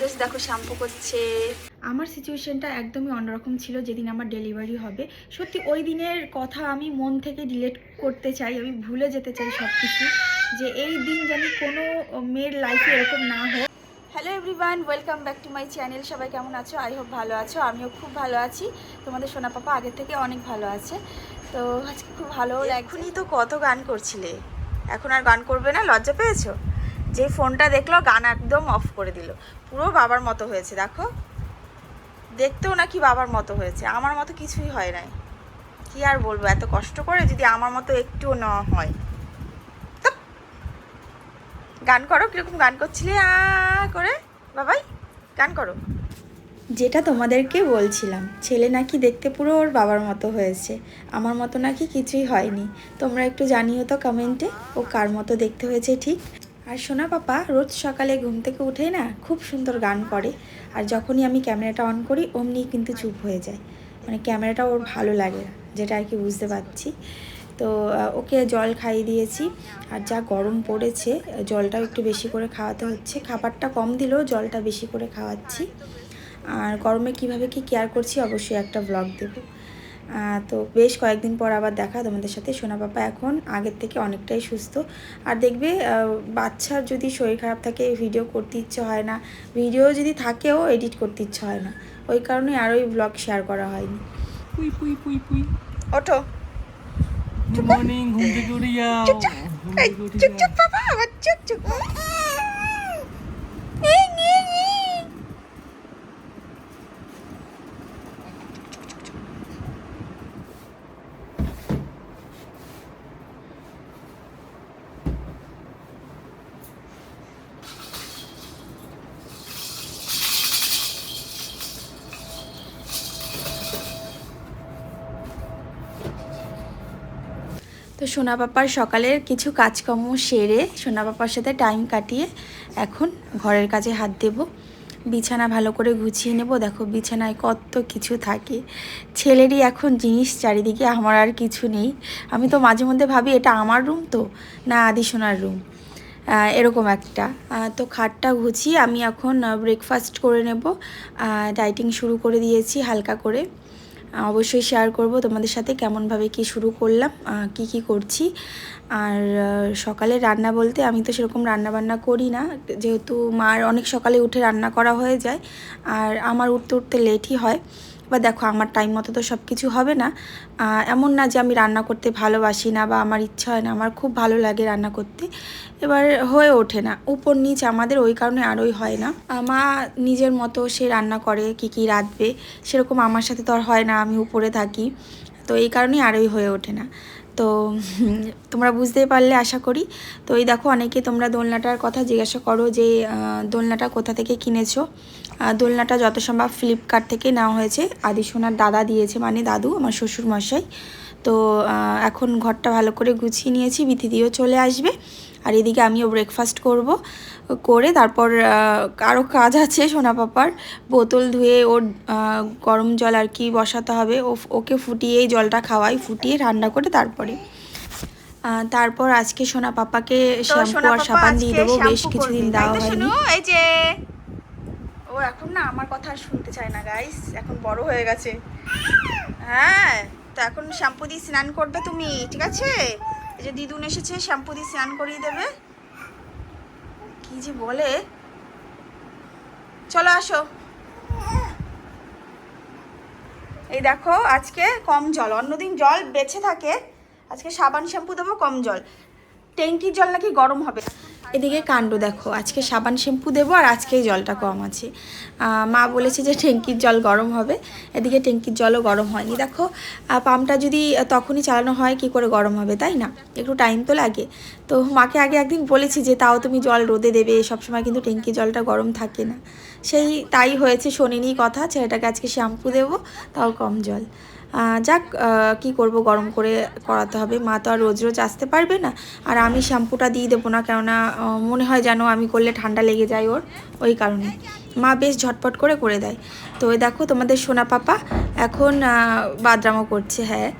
ওজস দেখো শ্যাম্পু করছে। আমার সিচুয়েশনটা একদমই অন্যরকম ছিল যেদিন আমার ডেলিভারি হবে। সত্যি ওই দিনের কথা আমি মন থেকে ডিলেট করতে চাই আমি ভুলে যেতে চাই সব কিছু যে এই দিন যেন কোনো মেয়ের লাইফে এরকম না হোক। Hello everyone welcome back to my channel সবাই কেমন আছো? আই হোপ ভালো আছো আমিও খুব ভালো আছি। তোমাদের সোনা পাপা আগের থেকে অনেক ভালো আছে। তো আজকে খুব ভালো এখনই তো কত গান করছিলে? এখন আর গান করবে না? লজ্জা পেয়েছ? যে ফোনটা দেখল, গান একদম অফ করে দিল। পুরো বাবার মতো হয়েছে, দেখো। দেখতেও নাকি বাবার মতো হয়েছে। আমার মতো কিছুই হয় নাই। কি আর বলব, এত কষ্ট করে যদি আমার মতো একটুও না হয়। গান করো, কীরকম গান করছিলে? আ করে। বাবাই, গান করো। যেটা তোমাদেরকে বলছিলাম, ছেলে নাকি দেখতে পুরো ওর বাবার মতো হয়েছে। আমার মতো নাকি কিছুই হয়নি। তোমরা একটু জানিও তো কমেন্টে ও কার মতো দেখতে হয়েছে ঠিক? আর সোনা পাপা রোজ সকালে ঘুম থেকে উঠেই না খুব সুন্দর গান করে। আর যখনই আমি ক্যামেরাটা অন করি অমনি কিন্তু চুপ হয়ে যায়। মানে ক্যামেরাটা ওর ভালো লাগে না, যেটা আর কি বুঝতে পারছি। তো ওকে জল খাইয়ে দিয়েছি। আর যা গরম পড়েছে, জলটাও একটু বেশি করে খাওয়াতে হচ্ছে। খাবারটা কম দিলেও জলটা বেশি করে খাওয়াচ্ছি। আর গরমে কীভাবে কি কেয়ার করছি, অবশ্যই একটা ব্লগ দেব। তো বেশ কয়েকদিন পর আবার দেখা তোমাদের সাথে। সোনা পাপা এখন আগের থেকে অনেকটাই সুস্থ। আর দেখবে বাচ্চার যদি শরীর খারাপ থাকে ভিডিও করতে ইচ্ছে হয় না ভিডিও যদি থাকেও এডিট করতে ইচ্ছে হয় না। ওই কারণে আর ওই ব্লগ শেয়ার করা হয়নি। পুই পুই পুই পুই। ওঠো। গুড মর্নিং ঘুম থেকে উঠে যাও। চুপ চুপ বাবা আবার চুপ চুপ সোনা পাপার সকালের কিছু কাজকর্ম সেরে সোনা পাপার সাথে টাইম কাটিয়ে এখন ঘরের কাজে হাত দেব। বিছানা ভালো করে গুছিয়ে নেব। দেখো, বিছানায় কত কিছু থাকে। ছেলেরই এখন জিনিস, চারিদিকে আমার আর কিছু নেই। আমি তো মাঝে মধ্যে ভাবি, এটা আমার রুম তো? না, আদি সোনার রুম এরকম একটা। তো খাটটা গুছিয়ে আমি এখন ব্রেকফাস্ট করে নেব। ডাইটিং শুরু করে দিয়েছি হালকা করে। অবশ্যই শেয়ার করব তোমাদের সাথে কেমনভাবে কি শুরু করলাম কি কি করছি। আর সকালে রান্না বলতে আমি তো সেরকম রান্না বান্না করি না, যেহেতু মার অনেক সকালে উঠে রান্না করা হয়ে যায়, আর আমার উঠতে উঠতে লেটই হয়। এবার দেখো আমার টাইম মতো তো সব কিছু হবে না। এমন না যে আমি রান্না করতে ভালোবাসি না বা আমার ইচ্ছা হয় না, আমার খুব ভালো লাগে রান্না করতে। এবার হয়ে ওঠে না। উপর নিচ আমাদের ওই কারণে আরোই হয় না। মা নিজের মতো সে রান্না করে, কি কি রাঁধবে, সেরকম আমার সাথে তো আর হয় না, আমি উপরে থাকি। তো এই কারণেই আরোই হয়ে ওঠে না। তো তোমরা বুঝতেই পারলে আশা করি। তো এই দেখো, অনেকে তোমরা দোলনাটার কথা জিজ্ঞাসা করো যে দোলনাটা কোথা থেকে কিনেছো? দোলনাটা যত সম্ভব ফ্লিপকার্ট থেকে নেওয়া হয়েছে। আদি সোনার দাদা দিয়েছে মানে দাদু আমার শ্বশুর মশাই তো এখন ঘরটা ভালো করে গুছিয়ে নিয়েছি বিথি দিয়েও চলে আসবে। আর এদিকে আমিও ব্রেকফাস্ট করব করে তারপর আরও কাজ আছে সোনা পাপার। বোতল ধুয়ে ওর গরম জল আর কি বসাতে হবে। ও ওকে ফুটিয়েই জলটা খাওয়াই ফুটিয়ে ঠান্ডা করে তারপরে। তারপর আজকে সোনা পাপাকে শ্যাম্পু আর সাবান দিয়ে দেবো বেশ কিছুদিন দেওয়া হয়নি। এই যে এখন না আমার কথা শুনতে চায় না গাইস এখন বড় হয়ে গেছে। হ্যাঁ তো এখন শ্যাম্পু দিয়ে স্নান করবে তুমি, ঠিক আছে? এই যে দিদুন এসেছে, শ্যাম্পু দিয়ে স্নান করিয়ে দেবে। কি যে বলে? চলো আসো। এই দেখো, আজকে কম জল, অন্যদিন জল বেঁচে থাকে। আজকে সাবান শ্যাম্পু দেবো, কম জল। ট্যাঙ্কির জল নাকি গরম হবে এদিকে কাণ্ড দেখো, আজকে সাবান শ্যাম্পু দেবো আর আজকেই জলটা কম আছে। মা বলেছে যে ট্যাঙ্কির জল গরম হবে, এদিকে ট্যাঙ্কির জলও গরম হয়নি। দেখো পাম্পটা যদি তখনই চালানো হয়, কি করে গরম হবে, তাই না? একটু টাইম তো লাগে। তো মাকে আগে একদিন বলেছি যে, তাও তুমি জল রোদে দেবে, সবসময় কিন্তু ট্যাঙ্কির জলটা গরম থাকে না। সেই তাই হয়েছে শোনেনি কথা, ছেলেটাকে আজকে শ্যাম্পু দেবো, তাও কম জল। যাক কি করব, গরম করে করাতে হবে। মা তো আর রোজ রোজ আসতে পারবে না। আর আমি শ্যাম্পুটা দিয়ে দেবো না, কেননা মনে হয় যেন আমি করলে ঠান্ডা লেগে যায় ওর, ওই কারণে। মা বেশ ঝটপট করে করে দেয়। তো ওই দেখো, তোমাদের সোনা পাপা এখন বাদরামো করছে হ্যাঁ।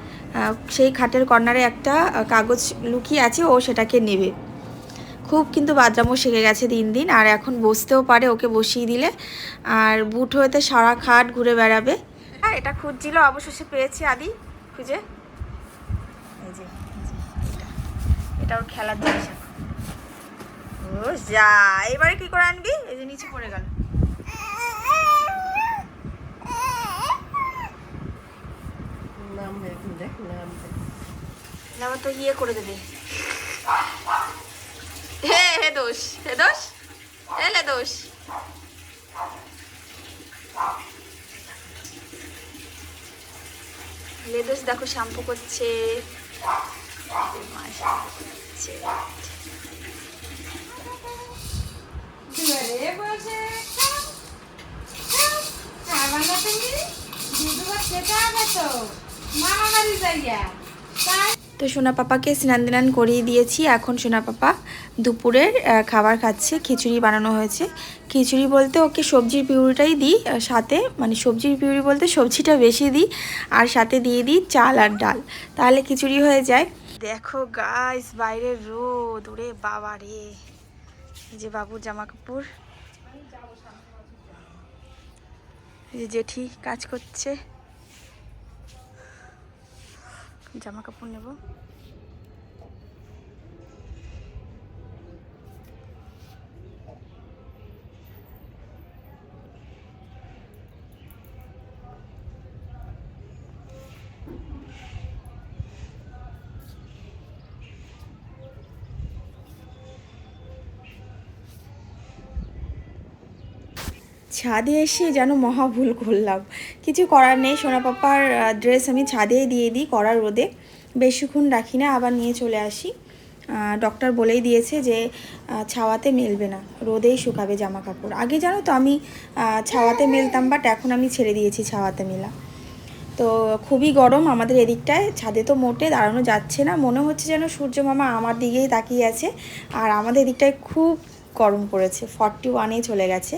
সেই খাটের কর্নারে একটা কাগজ লুকিয়ে আছে, ও সেটাকে নেবে। খুব কিন্তু বাদরামও শিখে গেছে দিন দিন, আর এখন বসতেও পারে, ওকে বসিয়ে দিলে। আর বুট হয়েতে সারা খাট ঘুরে বেড়াবে। হ্যাঁ এটা খুঁজছিল অবশেষে পেয়েছে আদি খুঁজে। এই যে এটা ওর খেলার জিনিস ও যা এবারে কি করে আনবি? এই যে নিচে পড়ে গেল। নাম তো ইয়ে করে দেবে। হে হে দোষ হে দোষ এলে দোষ। লেদোস দেখো শ্যাম্পু করছে। তো। সোনা পাপাকে স্নান দান করিয়ে দিয়েছি। এখন সোনা পাপা দুপুরের খাবার খাচ্ছে খিচুড়ি বানানো হয়েছে। খিচুড়ি বলতে ওকে সবজির পিউরিটাই দিই সাথে মানে সবজির পিউরি বলতে সবজিটা বেশি দিই, আর সাথে দিয়ে দিই চাল আর ডাল। তাহলে খিচুড়ি হয়ে যায়। দেখো গাইস বাইরে রোদ, ওরে বাবা রে। যে বাবু জামা কাপড় যে জেঠি কাজ করছে। জামা কাপড় নেব। ছাদে এসে যেন মহা ভুল করলাম। কিছু করার নেই, সোনা পাপার ড্রেস আমি ছাদেই দিয়ে দিই করার রোদে। বেশিক্ষণ রাখি না, আবার নিয়ে চলে আসি। ডক্টর বলেই দিয়েছে যে ছাওয়াতে মেলবে না, রোদেই শুকাবে জামা কাপড় আগে জানো তো আমি ছাওয়াতে মেলতাম বাট এখন আমি ছেড়ে দিয়েছি ছাওয়াতে মেলা। তো খুবই গরম আমাদের এদিকটায়, ছাদে তো মোটে, দাঁড়ানো যাচ্ছে না। মনে হচ্ছে যেন সূর্য মামা আমার দিকেই তাকিয়ে আছে। আর আমাদের এদিকটায় খুব গরম পড়েছে ফর্টি ওয়ানেই চলে গেছে।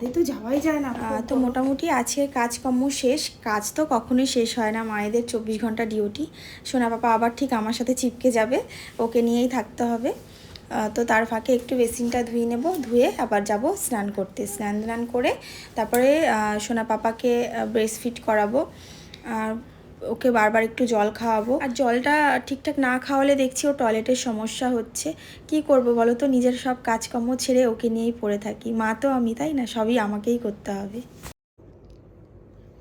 ছাদে তো যাওয়াই যায় না। তো মোটামুটি আজকে কাজকর্ম শেষ। কাজ তো কখনোই শেষ হয় না, মায়েদের চব্বিশ ঘণ্টা ডিউটি। সোনা পাপা আবার ঠিক আমার সাথে চিপকে যাবে, ওকে নিয়েই থাকতে হবে। তো তার ফাঁকে একটু বেসিনটা ধুয়ে নেব, ধুয়ে আবার যাব স্নান করতে। স্নান স্নান করে তারপরে সোনা পাপাকে ব্রেস্ট ফিট করাবো। আর ওকে বারবার একটু জল খাওয়াবো। আর জলটা ঠিকঠাক না খাওয়ালে দেখছি ও টয়লেটের সমস্যা হচ্ছে। কি করব বলো তো? নিজের সব কাজকর্ম ছেড়ে ওকে নিয়েই পড়ে থাকি। মা তো আমি তাই না? সবই আমাকেই করতে হবে।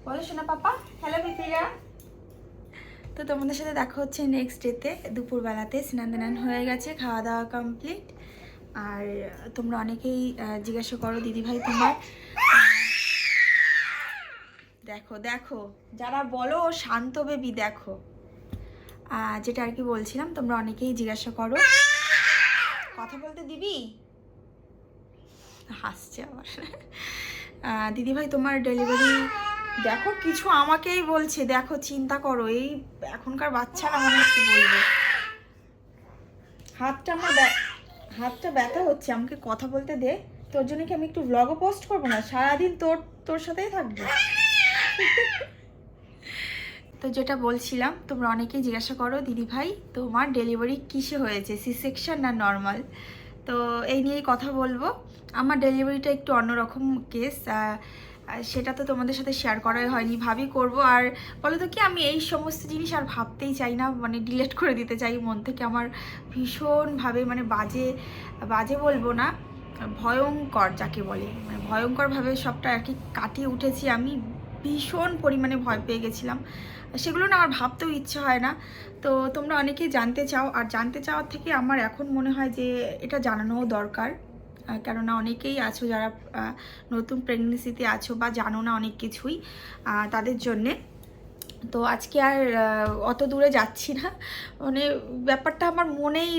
বলো শোনা পাপা। হ্যালো তো তোমাদের সাথে দেখা হচ্ছে নেক্সট ডেতে দুপুরবেলাতে। স্নান দান হয়ে গেছে খাওয়া দাওয়া কমপ্লিট আর তোমরা অনেকেই জিজ্ঞাসা করো দিদিভাই তোমার দেখো দেখো, যারা বলো শান্ত বেবি দেখো। যেটা আর কি বলছিলাম, তোমরা অনেকেই জিজ্ঞাসা করো। কথা বলতে দিবি? হাসছে আবার দিদিভাই, তোমার ডেলিভারি দেখো, কিছু আমাকেই বলছে, দেখো, চিন্তা করো, এই এখনকার বাচ্চারা মনে হচ্ছে বলবে? হাতটা আমার হাতটা ব্যথা হচ্ছে, আমাকে কথা বলতে দে। তোর জন্য কি আমি একটু ব্লগও পোস্ট করব না? সারাদিন তোর তোর সাথেই থাকব। তো যেটা বলছিলাম, তোমরা অনেকেই জিজ্ঞাসা করো, দিদি ভাই, তোমার ডেলিভারি কিসে হয়েছে? সি সেকশন না নর্মাল তো এই নিয়েই কথা বলব। আমার ডেলিভারিটা একটু অন্যরকম কেস সেটা তো তোমাদের সাথে শেয়ার করাই হয়নি, ভাবি করব। আর বলো তো কি, আমি এই সমস্ত জিনিস আর ভাবতেই চাই না মানে ডিলেট করে দিতে চাই, মন থেকে আমার ভীষণভাবে মানে বাজে বাজে বলব না, ভয়ঙ্কর যাকে বলে মানে ভয়ঙ্করভাবে সবটা আর কি কাটিয়ে উঠেছি আমি। ভীষণ পরিমাণে ভয় পেয়ে গেছিলাম। সেগুলো না আমার ভাবতেও ইচ্ছে হয় না। তো তোমরা অনেকেই জানতে চাও, আর জানতে চাওয়ার থেকে আমার এখন মনে হয় যে এটা জানানোও দরকার। কেননা অনেকেই আছো যারা নতুন প্রেগনেন্সিতে আছো বা জানো না অনেক কিছুই তাদের জন্যে। তো আজকে আর অত দূরে যাচ্ছি না। মানে ব্যাপারটা আমার মনেই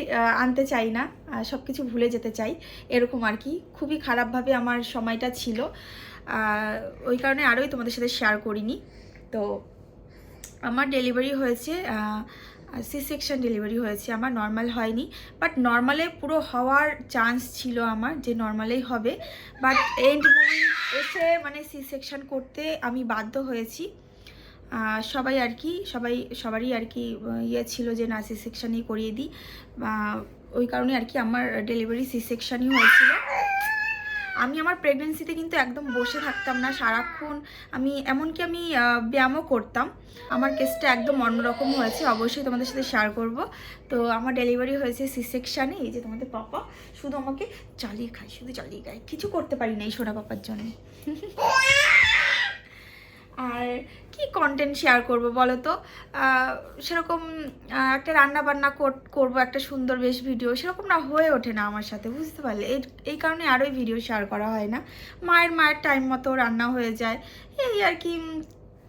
আনতে চাই না সব কিছু ভুলে যেতে চাই, এরকম আর কি। খুবই খারাপভাবে আমার সময়টা ছিল। ওই কারণে আরোই তোমাদের সাথে শেয়ার করিনি। তো আমার ডেলিভারি হয়েছে সি সেকশন ডেলিভারি হয়েছে। আমার নর্মাল হয়নি বাট নর্মালে পুরো হওয়ার চান্স ছিল আমার যে নর্মালেই হবে। বাট এন্ড এসে মানে সি সেকশন করতে আমি বাধ্য হয়েছি। সবাই আর কি, সবাই, সবারই আর কি ইয়ে ছিল যে না সি সেকশানই করিয়ে দিই। ওই কারণে আর কি আমার ডেলিভারি সি সেকশানই হয়েছিল। আমি আমার প্রেগনেন্সিতে কিন্তু একদম বসে থাকতাম না সারাক্ষণ। আমি, এমনকি আমি ব্যায়ামও করতাম। আমার কেসটা একদম অন্যরকম হয়েছে, অবশ্যই তোমাদের সাথে শেয়ার করব। তো আমার ডেলিভারি হয়েছে সি সেকশানে এই যে তোমাদের পাপা। শুধু আমাকে চালিয়ে খায়, শুধু চালিয়ে খায়। কিছু করতে পারি না এই সোনা পাপার জন্য। আর কি কন্টেন্ট শেয়ার করব বলো তো? সেরকম একটা রান্না বান্না করব, একটা সুন্দর বেশ ভিডিও সেরকম না হয়ে ওঠে না আমার সাথে, বুঝতে পারলে? এই এই কারণে আরোই ভিডিও শেয়ার করা হয় না। মায়ের মায়ের টাইম মতো রান্না হয়ে যায়। এই আর কি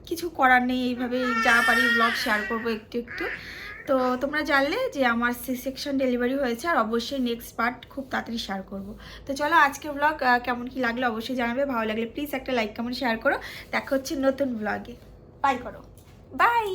কিছু করার নেই এইভাবে যা পারি ব্লগ শেয়ার করব একটু একটু। তো তোমরা জানলে যে আমার সি সেকশন ডেলিভারি হয়েছে আর অবশ্যই নেক্সট পার্ট খুব তাড়াতাড়ি শেয়ার করব। তো চলো আজকে ব্লগ কেমন কি লাগল অবশ্যই জানাবে, ভালো লাগলে প্লিজ একটা লাইক কেমন শেয়ার করো। দেখা হচ্ছে নতুন ব্লগে বাই করো। বাই